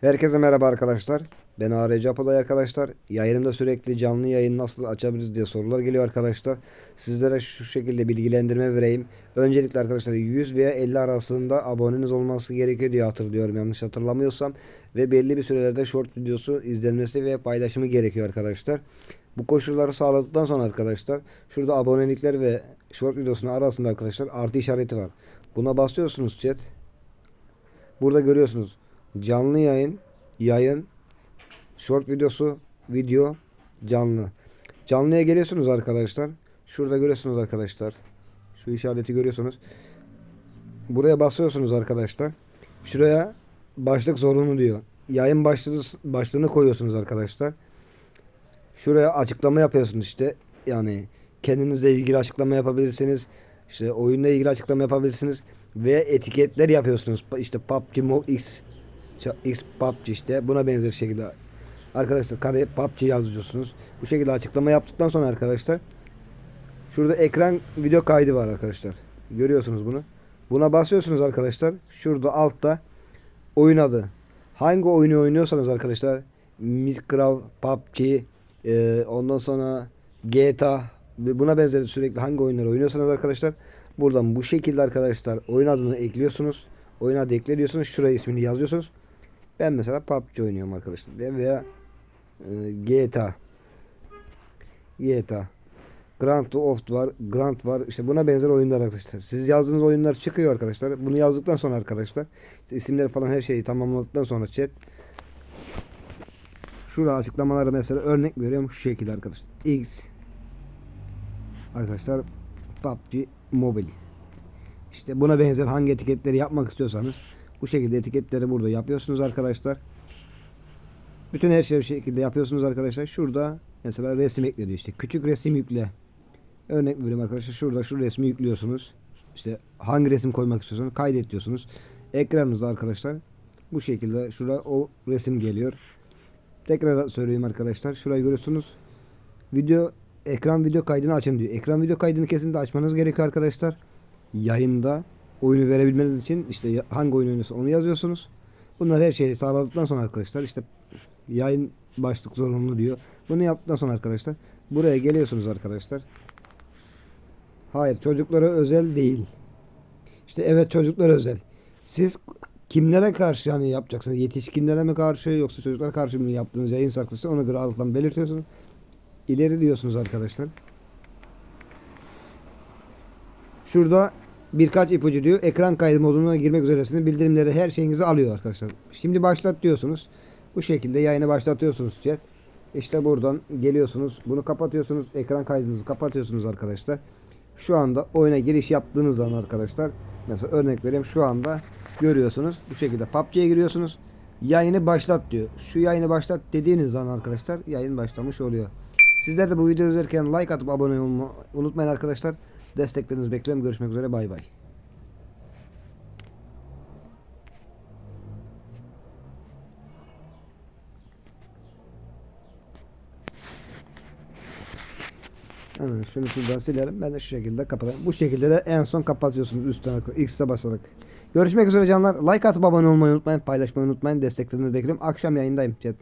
Herkese merhaba arkadaşlar. Ben ARC Apolay arkadaşlar. Yayınımda sürekli canlı yayın nasıl açabiliriz diye sorular geliyor arkadaşlar. Sizlere şu şekilde bilgilendirme vereyim. Öncelikle arkadaşlar 100 veya 50 arasında aboneniz olması gerekiyor diye hatırlıyorum yanlış hatırlamıyorsam. Ve belli bir sürelerde short videosu izlenmesi ve paylaşımı gerekiyor arkadaşlar. Bu koşulları sağladıktan sonra arkadaşlar şurada abonelikler ve short videosunun arasında arkadaşlar artı işareti var. Buna basıyorsunuz chat. Burada görüyorsunuz canlı yayın, yayın, short videosu, video, canlı. Canlıya geliyorsunuz arkadaşlar. Şurada görüyorsunuz arkadaşlar. Şu işareti görüyorsunuz. Buraya basıyorsunuz arkadaşlar. Şuraya başlık zorunlu diyor. Yayın başlığı, başlığını koyuyorsunuz arkadaşlar. Şuraya açıklama yapıyorsunuz işte. Yani kendinizle ilgili açıklama yapabilirsiniz. İşte oyunla ilgili açıklama yapabilirsiniz. Ve etiketler yapıyorsunuz. İşte PUBG Mo X X PUBG işte buna benzer şekilde arkadaşlar kare PUBG yazıyorsunuz. Bu şekilde açıklama yaptıktan sonra arkadaşlar şurada ekran video kaydı var arkadaşlar. Görüyorsunuz bunu. Buna basıyorsunuz arkadaşlar. Şurada altta oyun adı. Hangi oyunu oynuyorsanız arkadaşlar Minecraft, PUBG, e, ondan sonra GTA ve buna benzer sürekli hangi oyunları oynuyorsanız arkadaşlar buradan bu şekilde arkadaşlar oyun adını ekliyorsunuz. Oyun adı ekliyorsunuz. Şuraya ismini yazıyorsunuz. Ben mesela PUBG oynuyorum arkadaşlar. Veya e, GTA GTA Grand Theft var, Grand var. İşte buna benzer oyunlar arkadaşlar. Siz yazdığınız oyunlar çıkıyor arkadaşlar. Bunu yazdıktan sonra arkadaşlar işte isimleri falan her şeyi tamamladıktan sonra chat Şurada açıklamalara mesela örnek veriyorum şu şekilde arkadaşlar. X arkadaşlar PUBG Mobile. İşte buna benzer hangi etiketleri yapmak istiyorsanız bu şekilde etiketleri burada yapıyorsunuz arkadaşlar. Bütün her şeyi bu şekilde yapıyorsunuz arkadaşlar. Şurada mesela resim ekledi işte. Küçük resim yükle. Örnek veriyorum arkadaşlar. Şurada şu resmi yüklüyorsunuz. İşte hangi resim koymak istiyorsanız kaydet diyorsunuz. Ekranınızda arkadaşlar bu şekilde şurada o resim geliyor. Tekrar söyleyeyim arkadaşlar. Şurayı görüyorsunuz. Video ekran video kaydını açın diyor. Ekran video kaydını kesinlikle açmanız gerekiyor arkadaşlar. Yayında oyunu verebilmeniz için işte hangi oyun oynuyorsa onu yazıyorsunuz. Bunlar her şeyi sağladıktan sonra arkadaşlar işte yayın başlık zorunlu diyor. Bunu yaptıktan sonra arkadaşlar buraya geliyorsunuz arkadaşlar. Hayır çocuklara özel değil. İşte evet çocuklara özel. Siz kimlere karşı hani yapacaksınız? Yetişkinlere mi karşı yoksa çocuklara karşı mı yaptığınız yayın saklısı ona göre alttan belirtiyorsunuz. İleri diyorsunuz arkadaşlar. Şurada birkaç ipucu diyor. Ekran kaydı moduna girmek üzeresiniz. Bildirimleri her şeyinizi alıyor arkadaşlar. Şimdi başlat diyorsunuz. Bu şekilde yayını başlatıyorsunuz chat. İşte buradan geliyorsunuz. Bunu kapatıyorsunuz. Ekran kaydınızı kapatıyorsunuz arkadaşlar. Şu anda oyuna giriş yaptığınız zaman arkadaşlar mesela örnek vereyim şu anda görüyorsunuz. Bu şekilde PUBG'ye giriyorsunuz. Yayını başlat diyor. Şu yayını başlat dediğiniz zaman arkadaşlar yayın başlamış oluyor. Sizler de bu videoyu izlerken like atıp abone olmayı unutmayın arkadaşlar. Desteklerinizi bekliyorum. Görüşmek üzere. Bay bay. Hemen şunu şuradan silerim. Ben de şu şekilde kapatayım. Bu şekilde de en son kapatıyorsunuz üstten X'e basarak. Görüşmek üzere canlar. Like atıp abone olmayı unutmayın. Paylaşmayı unutmayın. Desteklerinizi bekliyorum. Akşam yayındayım chat.